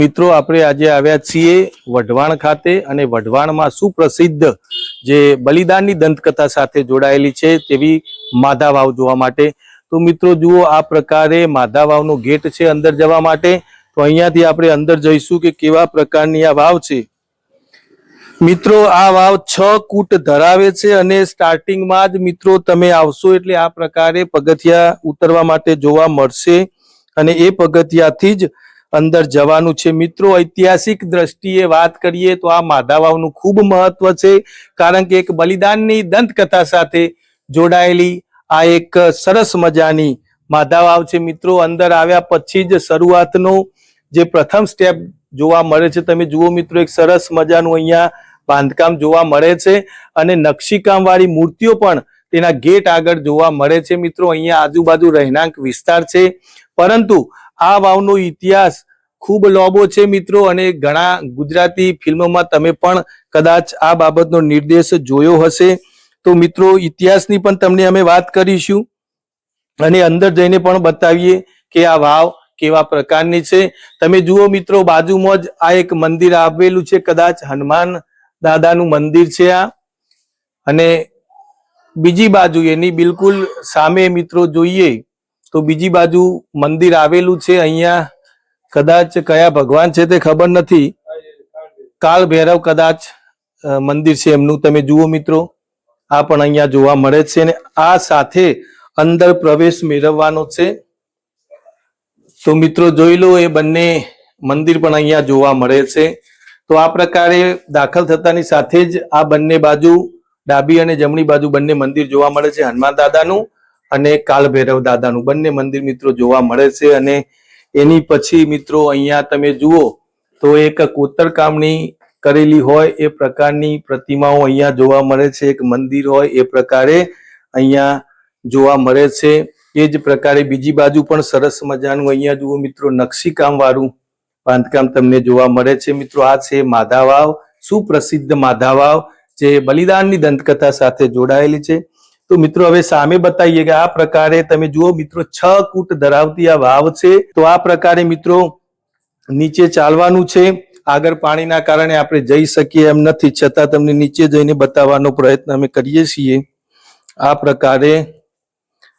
મિત્રો, આપણે આજે આવ્યા છીએ વઢવાણ ખાતે અને વઢવાણમાં સુપ્રસિદ્ધ જે બલિદાનની દંતકથા સાથે જોડાયેલી છે તેવી માધાવાવ જોવા માટે. તો મિત્રો, જુઓ આ પ્રકારે માધાવાવનો ગેટ છે અંદર જવા માટે. તો અહીંયાથી આપણે અંદર જઈશું કે કેવા પ્રકારની આ વાવ છે. મિત્રો, આ વાવ છ કૂટ ધરાવે છે અને સ્ટાર્ટિંગમાં જ મિત્રો તમે આવશો એટલે આ પ્રકારે પગથિયા ઉતરવા માટે જોવા મળશે. અને એ પગથિયાથી જ અંદર જવાનું છે. મિત્રો, ઐતિહાસિક દ્રષ્ટિએ વાત કરીએ તો આ માધાવાવનું ખૂબ મહત્વ છે, કારણ કે એક બલિદાનની દંતકથા સાથે જોડાયેલી આ એક સરસ મજાની માધાવાવ છે. મિત્રો, અંદર આવ્યા પછી જ શરૂઆતનો જે પ્રથમ સ્ટેપ જોવા મળે છે, તમે જુઓ મિત્રો, એક સરસ મજાનું અહીંયા બાંધકામ જોવા મળે છે અને નકશીકામ વાળી મૂર્તિઓ પણ તેના ગેટ આગળ જોવા મળે છે. મિત્રો, અહીંયા આજુબાજુ રહેણાંક વિસ્તાર છે. પરંતુ આ વાવનો ઇતિહાસ ખૂબ લોબો છે મિત્રો અને ઘણા ગુજરાતી ફિલ્મોમાં તમે પણ કદાચ આ બાબતનો નિર્દેશ જોયો હશે. તો મિત્રો, ઇતિહાસની પણ તમને અમે વાત કરીશું અને અંદર જઈને પણ બતાવીએ કે આ વાવ કેવા પ્રકારની છે. તમે જુઓ મિત્રો, બાજુમાં જ આ એક મંદિર આવેલું છે. કદાચ હનુમાન દાદાનું મંદિર છે આ. અને બીજી બાજુ એની બિલકુલ સામે મિત્રો જોઈએ તો બીજી બાજુ મંદિર આવેલું છે અહીંયા કદાચ કયા ભગવાન છે તે ખબર નથી. કાળ ભૈરવ કદાચ મંદિર છે એમનું. તમે જુઓ મિત્રો, આ પણ અહીંયા જોવા મળે છે અને આ સાથે અંદર પ્રવેશ મેળવવાનો છે. તો મિત્રો જોઈ લો, એ બંને મંદિર પણ અહીંયા જોવા મળે છે. તો આ પ્રકારે દાખલ થતાની સાથે જ આ બંને બાજુ, ડાબી અને જમણી બાજુ બંને મંદિર જોવા મળે છે હનુમાન દાદાનું અને કાલભૈરવ દાદાનું. બંને મંદિર મિત્રો જોવા મળે છે અને એની પછી મિત્રો અહીંયા તમે જુઓ તો એક કોતરકામની કરેલી હોય એ પ્રકારની પ્રતિમાઓ અહીંયા જોવા મળે છે. એક મંદિર હોય એ પ્રકારે અહીંયા જોવા મળે છે. એ જ પ્રકારે બીજી બાજુ પણ સરસ મજાનું અહીંયા જુઓ મિત્રો નકશીકામ વાળું બાંધકામ તમને જોવા મળે છે. મિત્રો આ છે માધાવાવ, સુપ્રસિદ્ધ માધાવાવ, જે બલિદાનની દંતકથા સાથે જોડાયેલી છે. તો મિત્રો, હવે સામે બતાવીએ કે આ પ્રકારે તમે જુઓ મિત્રો, છ કૂટ ધરાવતી આ વાવ છે. તો આ પ્રકારે મિત્રો નીચે ચાલવાનું છે. આગળ પાણીના કારણે આપણે જઈ શકીએ એમ નથી. છતાં તમને નીચે જઈને બતાવવાનો પ્રયત્ન અમે કરીએ છીએ. આ પ્રકારે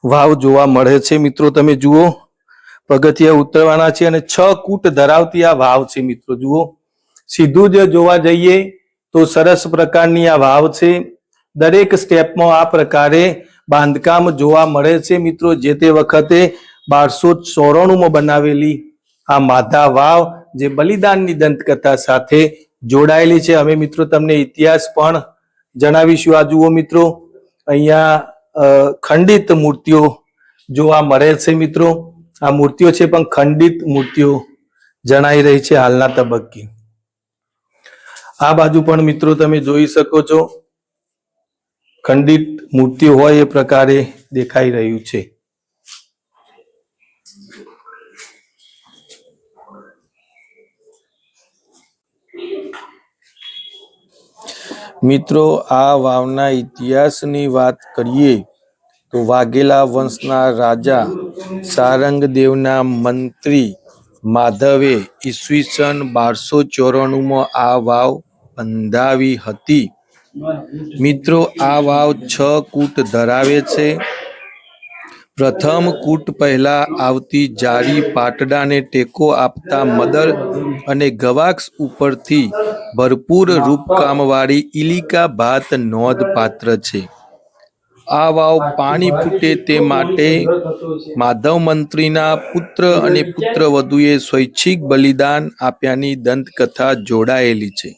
વાવ જોવા મળે છે. મિત્રો, તમે જુઓ, પગથિયા ઉતરવાના છે અને છ કૂટ ધરાવતી આ વાવ છે મિત્રો, જુઓ. સીધું જ જોવા જઈએ તો સરસ પ્રકારની આ વાવ છે. દરેક સ્ટેપમાં આ પ્રકારે બાંધકામ જોવા મળે છે. મિત્રો, જે તે વખતે બારસો ચોરાણુંમાં બનાવેલી આ માધા વાવ જે બલિદાનની દંતકથા સાથે જોડાયેલી છે. અમે મિત્રો, તમને ઇતિહાસ પણ જણાવીશું. આ જુઓ મિત્રો, અહીંયા ખંડિત મૂર્તિઓ જોવા મળે છે મિત્રો. આ મૂર્તિઓ છે પણ ખંડિત મૂર્તિઓ જણાઈ રહી છે હાલના તબક્કે. આ બાજુ પણ મિત્રો તમે જોઈ શકો છો. ખંડિત મૂર્તિ હોય એ પ્રકારે દેખાઈ રહ્યું છે. મિત્રો, આ વાવના ઇતિહાસની વાત કરીએ તો વાઘેલા વંશના રાજા સારંગદેવના મંત્રી માધવે ઈસવીસન બારસો ચોરાણુંમાં આ વાવ બંધાવી હતી. મિત્રો, આ વાવ છ કૂટ ધરાવે છે. પ્રથમ કૂટ પહેલા આવતી જારી પાટડાને ટેકો આપતા મદર અને ગવાક્ષ ઉપરથી ભરપૂર રૂપકામવાળી ઇલિકા ભાત નોંધપાત્ર છે. આ વાવ પાણી ફૂટે તે માટે માધવ મંત્રીના પુત્ર અને પુત્રવધુએ સ્વૈચ્છિક બલિદાન આપ્યાની દંતકથા જોડાયેલી છે.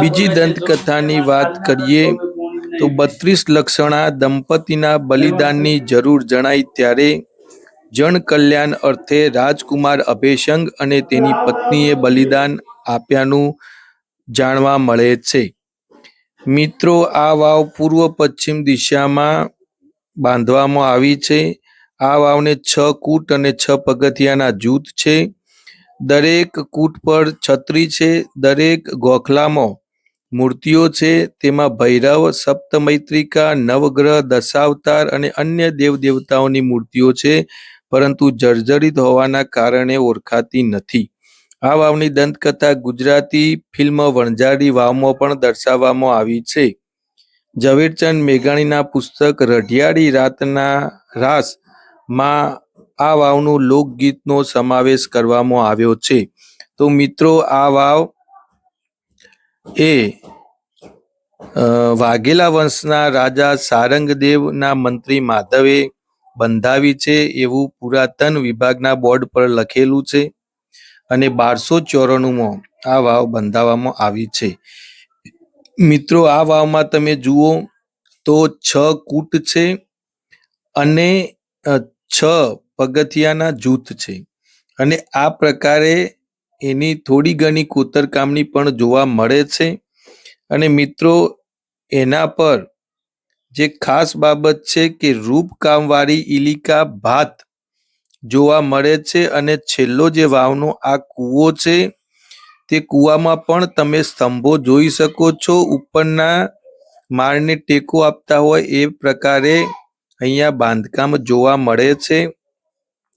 બીજી દંતકથાની વાત કરીએ તો બત્રીસ લક્ષણા દંપતીના બલિદાનની જરૂર જણાય ત્યારે જનકલ્યાણ અર્થે રાજકુમાર અભેશંગ અને તેની પત્નીએ બલિદાન આપ્યાનું જાણવા મળે છે. મિત્રો, આ વાવ પૂર્વ પશ્ચિમ દિશામાં બાંધવામાં આવી છે. આ વાવને છ કૂટ અને છ પગથિયાના જૂથ છે. દરેક કૂટ પર છત્રી છે. દરેક ગોખલામાં મૂર્તિઓ છે. તેમાં ભૈરવ, સપ્તમૈત્રિકા, નવગ્રહ, દશાવતાર અને અન્ય દેવ દેવતાઓની મૂર્તિઓ છે. પરંતુ જર્જરિત હોવાના કારણે ઓળખાતી નથી. આ વાવની દંતકથા ગુજરાતી ફિલ્મ વણઝારી વાવમાં પણ દર્શાવવામાં આવી છે. ઝવેરચંદ મેઘાણીના પુસ્તક રઢિયાળી રાતના રાસમાં આ વાવનું લોકગીતનો સમાવેશ કરવામાં આવ્યો છે. તો મિત્રો, આ વાવ એ વાઘેલા વંશના રાજા સારંગદેવના મંત્રી માધવે બંધાવી છે. એવું પુરાતન વિભાગના બોર્ડ પર લખેલું છે. અને બારસો ચોરાણુંમાં આ વાવ બંધાવવામાં આવી છે. મિત્રો, આ વાવમાં તમે જુઓ તો છ કૂટ છે અને છ પગથિયાના જૂથ છે. અને આ પ્રકારે એની થોડી ઘણી કોતરકામની પણ જોવા મળે છે. અને મિત્રો, એના પર જે ખાસ બાબત છે કે રૂપકામવાળી ઇલિકા ભાત જોવા મળે છે અને છેલ્લો જે વાવનો આ કૂવો છે, તે કૂવામાં પણ તમે સ્તંભો જોઈ શકો છો. ઉપરના માળને ટેકો આપતા હોય એ પ્રકારે અહીંયા બાંધકામ જોવા મળે છે.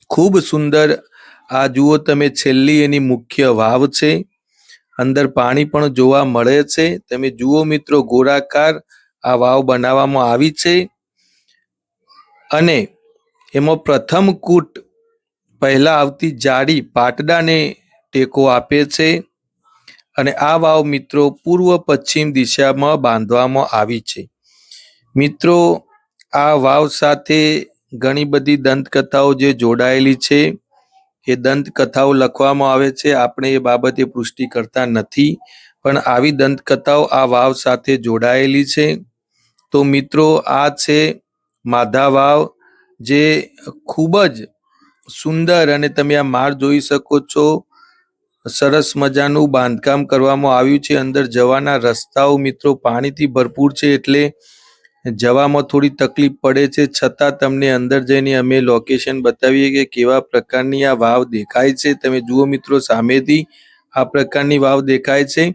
ખૂબ સુંદર આ જુઓ તમે, છેલ્લી એની મુખ્ય વાવ છે. અંદર પાણી પણ જોવા મળે છે. તમે જુઓ મિત્રો, ગોળાકાર આ વાવ બનાવવામાં આવી છે. અને એમાં પ્રથમ કૂટ પહેલા આવતી જાડી પાટડાને ટેકો આપે છે અને આ વાવ મિત્રો પૂર્વ પશ્ચિમ દિશામાં બાંધવામાં આવી છે. મિત્રો, આ વાવ સાથે ઘણી બધી દંતકથાઓ જે જોડાયેલી છે, એ દંતકથાઓ લખવામાં આવે છે. આપણે એ બાબતે પુષ્ટિ કરતા નથી, પણ આવી દંતકથાઓ આ વાવ સાથે જોડાયેલી છે. તો મિત્રો, આ છે માધા વાવ, જે ખૂબ જ સુંદર અને તમે આ માળ જોઈ શકો છો. સરસ મજાનું બાંધકામ કરવામાં આવ્યું છે. અંદર જવાના રસ્તાઓ મિત્રો પાણીથી ભરપૂર છે એટલે જવામાં થોડી તકલીફ પડે છે. છતાં તમને અંદર જઈને અમે લોકેશન બતાવીએ કે કેવા પ્રકારની આ વાવ દેખાય છે. તમે જુઓ મિત્રો સામેથી આ પ્રકારની વાવ દેખાય છે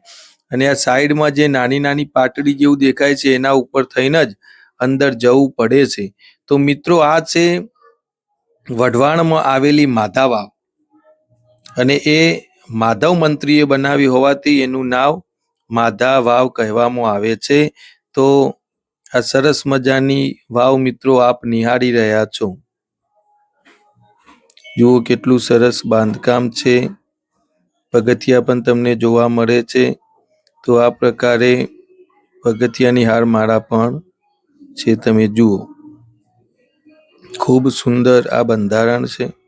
અને આ સાઈડમાં જે નાની નાની પાટડી જેવું દેખાય છે એના ઉપર થઈને જ અંદર જવું પડે છે. તો મિત્રો આ છે વઢવાણમાં આવેલી માધા વાવ અને એ માધવ મંત્રીએ બનાવી હોવાથી એનું નામ માધા વાવ કહેવામાં આવે છે. તો આ સરસ મજાની વાવ મિત્રો આપ નિહાળી રહ્યા છો. જુઓ કેટલું સરસ બાંધકામ છે. પગથિયા પણ તમને જોવા મળે છે. તો આ પ્રકારે પગથિયાની હારમાળા પણ છે, તમે જુઓ. ખૂબ સુંદર આ બંધારણ છે.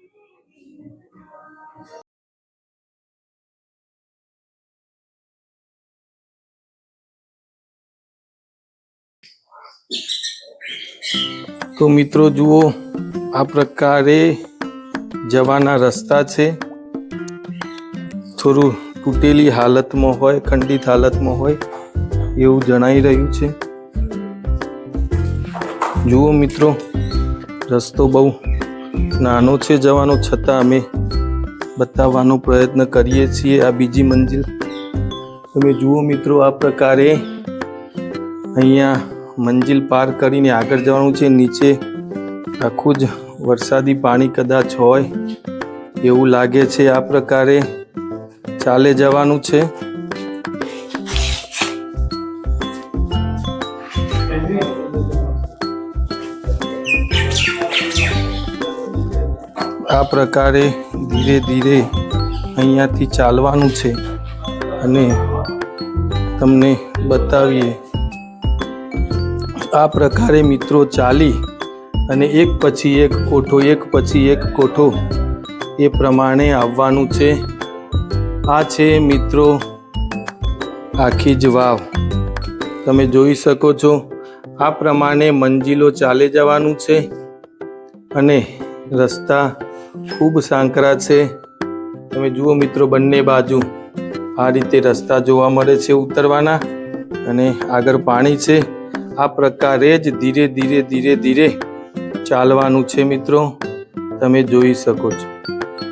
તો મિત્રો જુઓ, આ પ્રકારે જવાના રસ્તા છે. થોડું તૂટેલી હાલતમાં હોય, ખંડિત હાલતમાં હોય, એવું જણાઈ રહ્યું છે. જુઓ મિત્રો રસ્તો બહુ નાનો છે જવાનો, છતાં અમે બતાવવાનો પ્રયત્ન કરીએ છીએ આ બીજી મંજિલ. તમે જુઓ મિત્રો, આ પ્રકારે અહીંયા મંજિલ પાર કરીને આગળ જવાનું છે. નીચે આખું જ વરસાદી પાણી કદાચ હોય એવું લાગે છે. આ પ્રકારે ચાલે જવાનું છે. આ પ્રકારે ધીરે ધીરે અહીંયાથી ચાલવાનું છે અને તમને બતાવીએ. આ પ્રકારે મિત્રો ચાલી અને એક પછી એક કોઠો, એક પછી એક કોઠો એ પ્રમાણે આવવાનું છે. આ છે મિત્રો આખી જ વાવ. તમે જોઈ શકો છો, આ પ્રમાણે મંજિલો ચાલે જવાનું છે અને રસ્તા ખૂબ સાંકરા છે. તમે જુઓ મિત્રો, બંને બાજુ આ રીતે રસ્તા જોવા મળે છે ઉતરવાના અને આગળ પાણી છે. આ પ્રકારે જ ધીરે ધીરે ધીરે ધીરે ચાલવાનું છે મિત્રો. તમે જોઈ શકો છો.